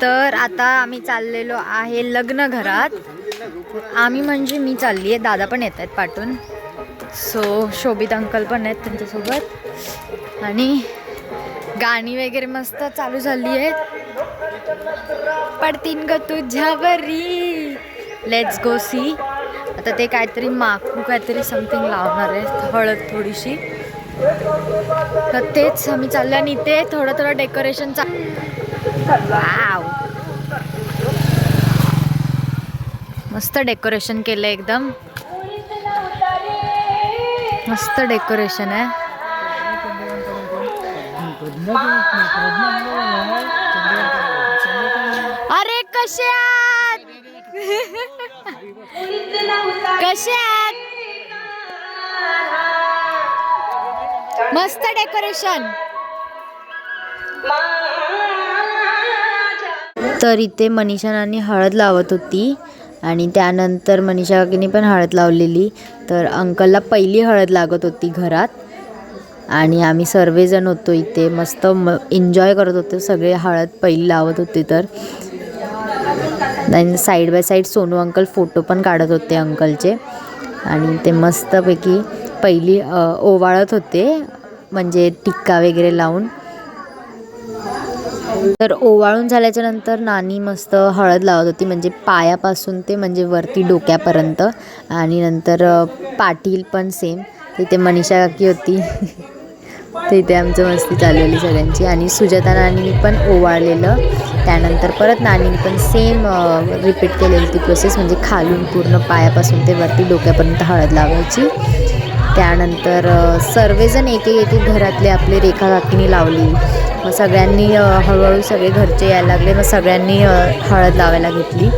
तर आता आम्ही चाललेलो आहे लग्न घरात. आम्ही म्हणजे मी चालली आहे दादा पण येत आहेत पाठून. सो शोभित अंकल पण आहेत त्यांच्यासोबत. आणि गाणी वगैरे मस्त चालू झाली आहेत पडतीन ग तुझ्यावरी. लेट्स गो सी आता ते काहीतरी माकू काहीतरी समथिंग लावणार आहे हळद थोडीशी. तर तेच आम्ही चाललो आणि इथे थोडं थोडं डेकोरेशन चा वाव मस्त डेकोरेशन केलं एकदम. मस्त डेकोरेशन आहे. अरे कसे आहात? कसे आहात? मस्त डेकोरेशन. तर इथे मनीषा नानी हळद लावत होती. आणि त्यानंतर मनीषा काकीने पण हळद लावलेली. तर अंकलला पहिली हळद लागत होती घरात. आणि आम्ही सर्वजण होतो इथे. मस्त म एन्जॉय करत होतो. सगळे हळद पहिली लावत होते तर. Side by side Sonu uncle photo पण काढत होते अंकलचे. आणि ते मस्तपैकी पहिली ओवाळत होते. म्हणजे टिक्का वगैरे लावून. तर ओवाळून झाल्याच्यानंतर नानी मस्त हळद लावत होती म्हणजे पायापासून ते म्हणजे वरती डोक्यापर्यंत. आणि नंतर पाटील पण सेम तिथे मनीषा काकी होती. तिथे आमचं मस्ती चाललेली सगळ्यांची. आणि सुजाता नानीने पण ओवाळलेलं. त्यानंतर परत नानीने पण सेम रिपीट केलेली ती प्रोसेस म्हणजे खालून पूर्ण पायापासून ते वरती डोक्यापर्यंत हळद लावायची. त्यानंतर सर्वजण एक एक घरातले आपले रेखा काकीने लावली. मग सगळ्यांनी हळूहळू सगळे घरचे यायला लागले. मग सगळ्यांनी हळद लावायला घेतली.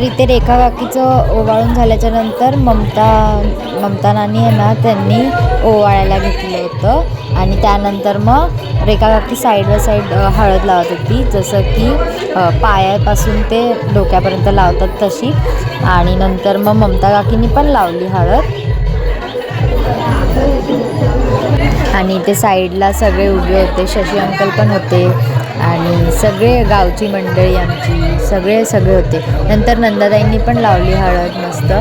तर इथे रेखा काकीचं ओवाळून झाल्याच्यानंतर ममता ममता नानी आहे ना त्यांनी ओवाळायला घेतलं होतं. आणि त्यानंतर मग रेखा काकी साईड बाय साईड हळद लावत होती. जसं की पायापासून ते डोक्यापर्यंत लावतात तशी. आणि नंतर मग ममता काकीनी पण लावली हळद. आणि ते साईडला सगळे उभे होते. शशी अंकल पण होते. आणि सगळे गावची मंडळी आमची. सगळे सगळे होते. नंतर नंदाताईंनी पण लावली हळद मस्त.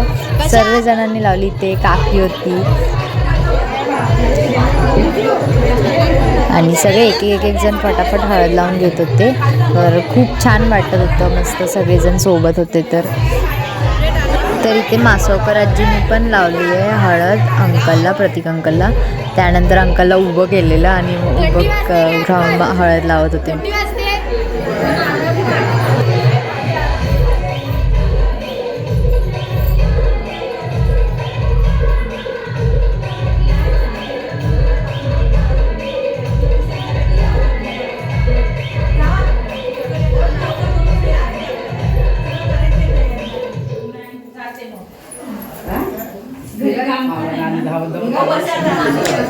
सर्व जणांनी लावली ते काकी होती. आणि सगळे एक एक एक जण फटाफट हळद लावून घेत होते. तर खूप छान वाटत होतं मस्त सगळेजण सोबत होते तर. तर इथे मासवकर आजीने पण लावली आहे हळद अंकलला प्रतीक अंकलला. त्यानंतर अंकलला उभं केलेलं आणि उभं राहून हळद लावत होते.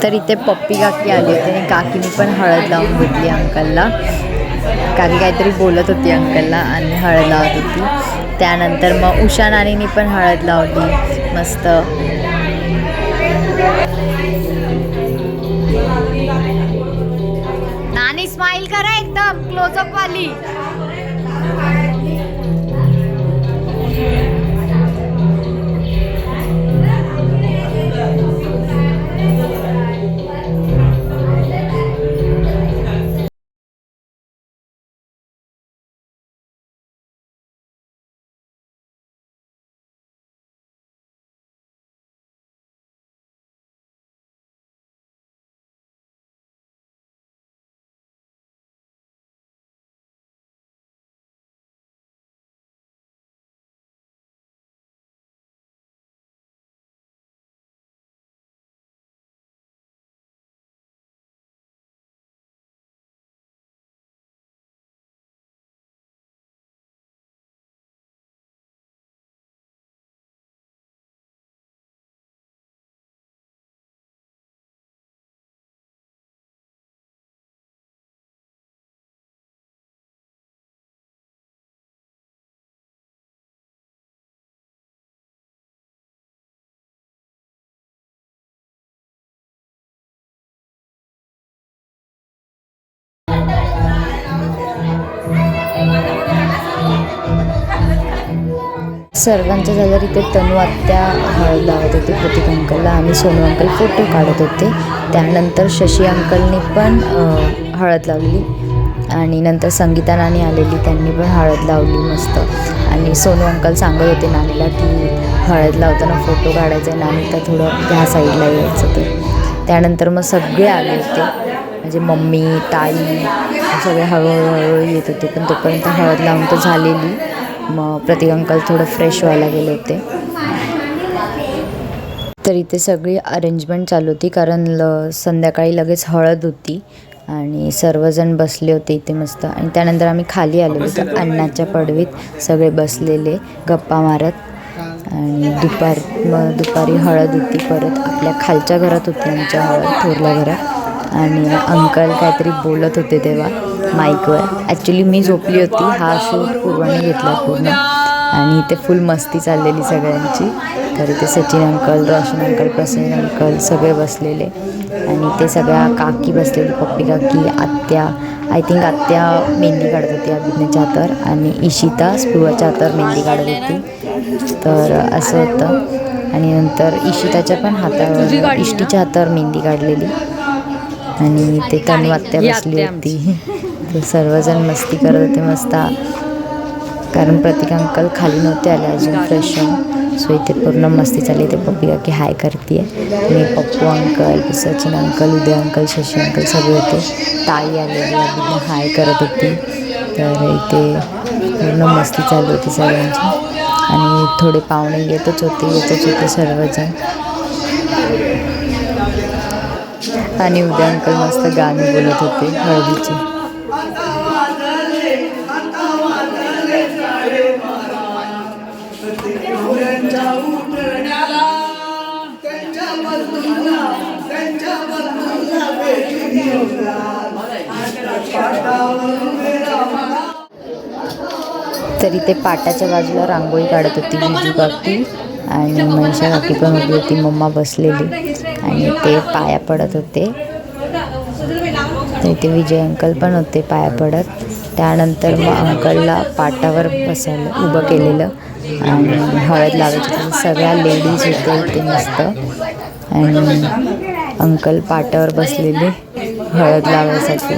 तर इथे पप्पी काकी आली होती आणि काकीने पण हळद लावून घेतली अंकलला. काकी काहीतरी बोलत होती अंकलला आणि हळद लावत होती. त्यानंतर मग उषा नानीने पण हळद लावली. मस्त. नानी स्माईल करा एकदम. क्लोजअप वाली. सर्वांच्या झाल्यावर इथे तनू आत्या हळद लावत होते प्रतीक अंकलला. आणि सोनू अंकल फोटो काढत होते. त्यानंतर शशी अंकलनी पण हळद लावली. आणि नंतर संगीता नानी आलेली त्यांनी पण हळद लावली मस्त. आणि सोनू अंकल सांगत होते नानीला की हळद लावताना फोटो काढायचा आहे नानी तर थोडं ह्या साईडला यायचं ते. त्यानंतर मग सगळे आले होते. म्हणजे मम्मी ताई सगळे हळूहळू हळूहळू येत होते. पण तोपर्यंत हळद लावून तर झालेली. मग प्रतीक अंकल थोडं फ्रेश व्हायला गेले होते. तर इथे सगळी अरेंजमेंट चालू होती कारण ल संध्याकाळी लगेच हळद होती आणि सर्वजण बसले होते इथे मस्त. आणि त्यानंतर आम्ही खाली आलो होतो अन्नाच्या पडवीत सगळे बसलेले गप्पा मारत. आणि दुपार मग दुपारी हळद होती परत. आपल्या खालच्या घरात होती आमच्या हळद थोरल्या घरात. आणि अंकल काहीतरी बोलत होते तेव्हा माईकवर. ॲक्च्युली मी झोपली होती. हा शूट पूर्वाने घेतला पूर्ण. आणि इथे फुल मस्ती चाललेली सगळ्यांची. तर इथे Sachin uncle Roshan uncle Prasanna uncle सगळे बसलेले. आणि ते सगळ्या काकी बसलेली पप्पी काकी आत्या. आय थिंक आत्या मेहंदी काढत होती अभिज्ञाच्या हातर आणि इशिता स्पृहाच्या हातावर मेहंदी काढत होती. तर असं होतं. आणि नंतर इशिताच्या पण हातावर इष्टीच्या हातावर मेहंदी काढलेली. आणि ते तनु आत्या बसली होती. तर सर्वजण मस्ती करत होते मस्त. कारण प्रतीक अंकल खाली नव्हते आले अजून फ्रेश होऊन. सो इथे पूर्ण मस्ती चालली. इथे पप्पी काकी हाय करते मी Pappu uncle Sachin uncle Uday uncle Shashi uncle सगळे होते. ताई आलेली अभिज्ञा हाय करत होती. तर इथे पूर्ण मस्ती चालू होती सगळ्यांची. आणि थोडे पाहुणे येतच होते येतच होते सर्वजण. आणि उद्या अंकल मस्त गाणे बोलत होते हळदीचे. तरी ते पाटाच्या बाजूला रांगोळी काढत होती जिजू काकी आणि मनीषा काकी पण उभी होती मम्मा बसलेली आणि ते पाया पडत होते. इथे विजय अंकल पण होते पाया पडत. त्यानंतर मग अंकलला पाटावर बसवलं उभं केलेलं. आणि हळद लावायची. सगळ्या लेडीज होते इथे मस्त. आणि अंकल पाटावर बसलेले हळद लावायसाठी.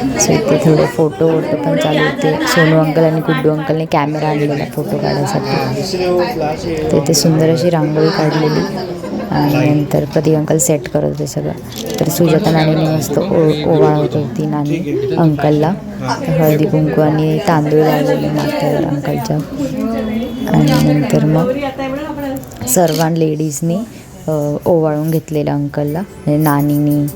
सो इथे थोडे फोटो वोटो पण चालू होते. सोनू अंकल आणि गुड्डू अंकलने कॅमेरा आणलेला फोटो काढायसाठी. तर इथे सुंदर अशी रांगोळी काढलेली. आणि नंतर प्रतीक अंकल सेट करत होते सगळं. तर सुजाता नाणीने मस्त ओ ओवाळ होत होती नाणी अंकलला. हळदी कुंकू आणि तांदूळ लावलेले माथ्यावर अंकलच्या. आणि नंतर मग सर्वां लेडीजनी ओवाळून घेतलेलं अंकलला. म्हणजे नानीनी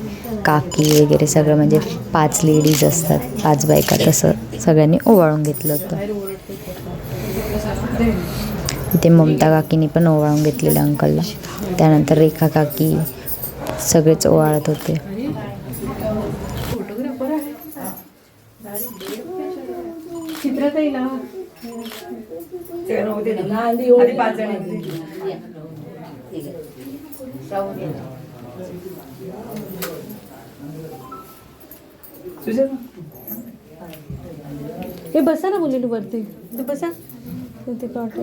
काकी वगैरे सगळं म्हणजे पाच लेडीज असतात पाच बायका तसं सगळ्यांनी ओवाळून घेतलं होतं. इथे ममता काकीने पण ओवाळून घेतलेलं अंकलला. त्यानंतर रेखा काकी सगळेच ओवाळत होते. हे बसा ना बोलेलो वरती. ते बसा. ते प्लॉट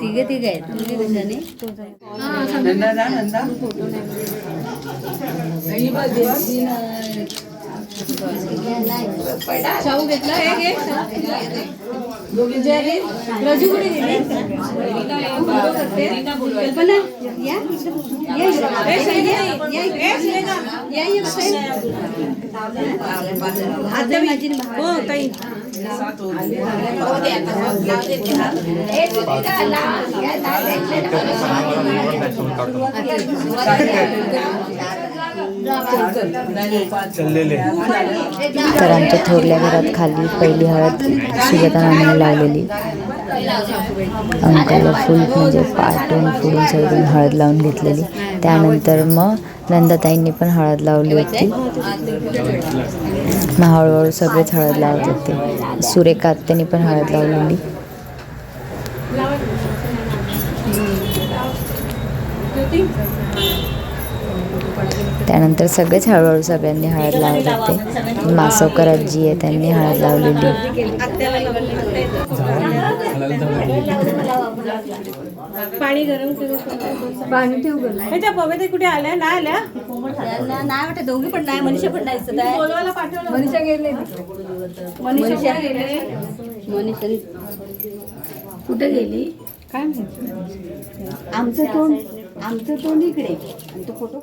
तिघे तिघे आहेत. तुम्ही कशाने? शाहू घेतला हे घे रजू कुठे गेली कल्पना या. आता माझी. हो ताई तर आमच्या थोरल्या घरात खाली पहिली हळद सुजाता लावलेली. अंकाला फुल म्हणजे पाटून फुलून सगळं हळद लावून घेतलेली. त्यानंतर मग नंदाताईंनी पण हळद लावली होती. मग हळूहळू सगळेच हळद लावत होते. सुरेखा आत्यानी पण हळद लावलेली. त्यानंतर सगळेच हळूहळू सगळ्यांनी हळद लावत होते. मासवकर आजी आहे त्यांनी हळद लावलेली. पाणी गरम पाणी ठेव पवेते कुठे आल्या? नाही आल्या? नाही वाटत दोघी पण नाही मनीषा पण नाही दिसत आहे. बोलवायला पाठवलं. मनीषा गेले. मनीषा मनीषा. कुठे गेली? काय आमचं तोंड आमचं तोंड इकडे. आणि तो फोटो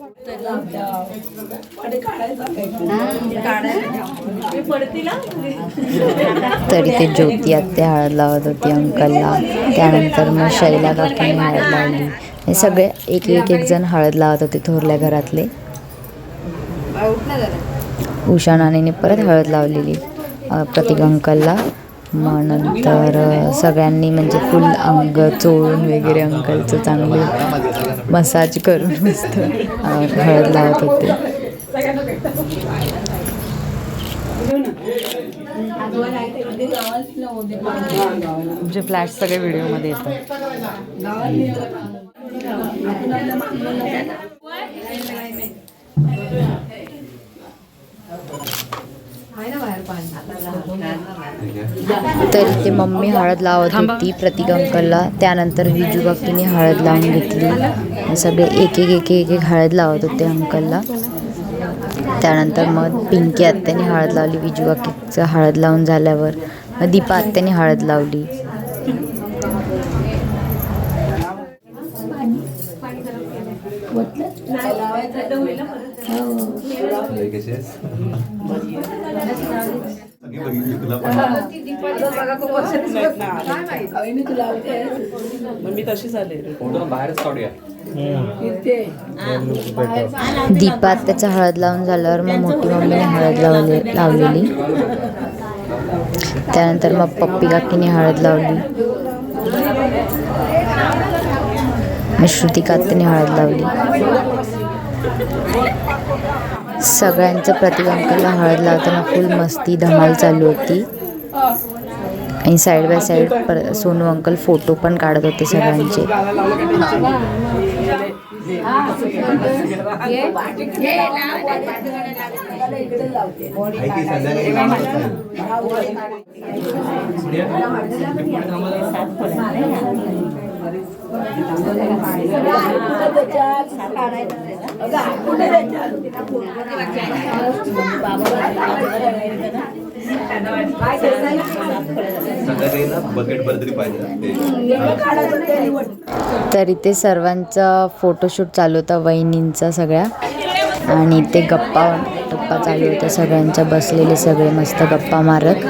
तरी ते ज्योती आत्या हळद लावत होती अंकलला. त्यानंतर मग शैला काकीने हळद लावली. हे सगळे एक एक एक जण हळद लावत होते थोरल्या घरातले. उषा नानीने परत हळद लावलेली प्रतीक अंकलला. मग नंतर सगळ्यांनी म्हणजे फुल अंग चोळून वगैरे अंकलचं चांगलं मसाज करून मस्त हळद लावत होते. तुमचे फ्लॅश सगळे व्हिडिओमध्ये येतात. तरी ते मम्मी हळद लावत होती प्रतीक अंकलला त्यानंतर विजू बाकीने हळद लावून घेतली. सगळे एक एक एक एक एक हळद लावत होते अंकलला. त्यानंतर मग पिंकी आत्याने हळद लावली विजू बाकीचं हळद लावून झाल्यावर. मग दीपा आत्याने हळद लावली. मी तशीच आले. बाहेरच काढूया दीपा आत्याचं हळद लावून झाल्यावर मग मोठी मम्मीने हळद लावली लावलेली. त्यानंतर मग पप्पी काकीने हळद लावली. मग श्रुतिका आत्याने हळद लावली. सगळ्यांचं प्रतीक हळद लावताना फुल मस्ती धमाल चालू होती. आणि साईड बाय साईड पर सोनू अंकल फोटो पण काढत होते सगळ्यांचे. तर इथे तरी ते सर्वांचा फोटोशूट चालू होता वहिनींचा सगळ्या. आणि ते गप्पा गप्पा चालू होत्या सगळ्यांच्या बसलेले सगळे मस्त गप्पा मारत.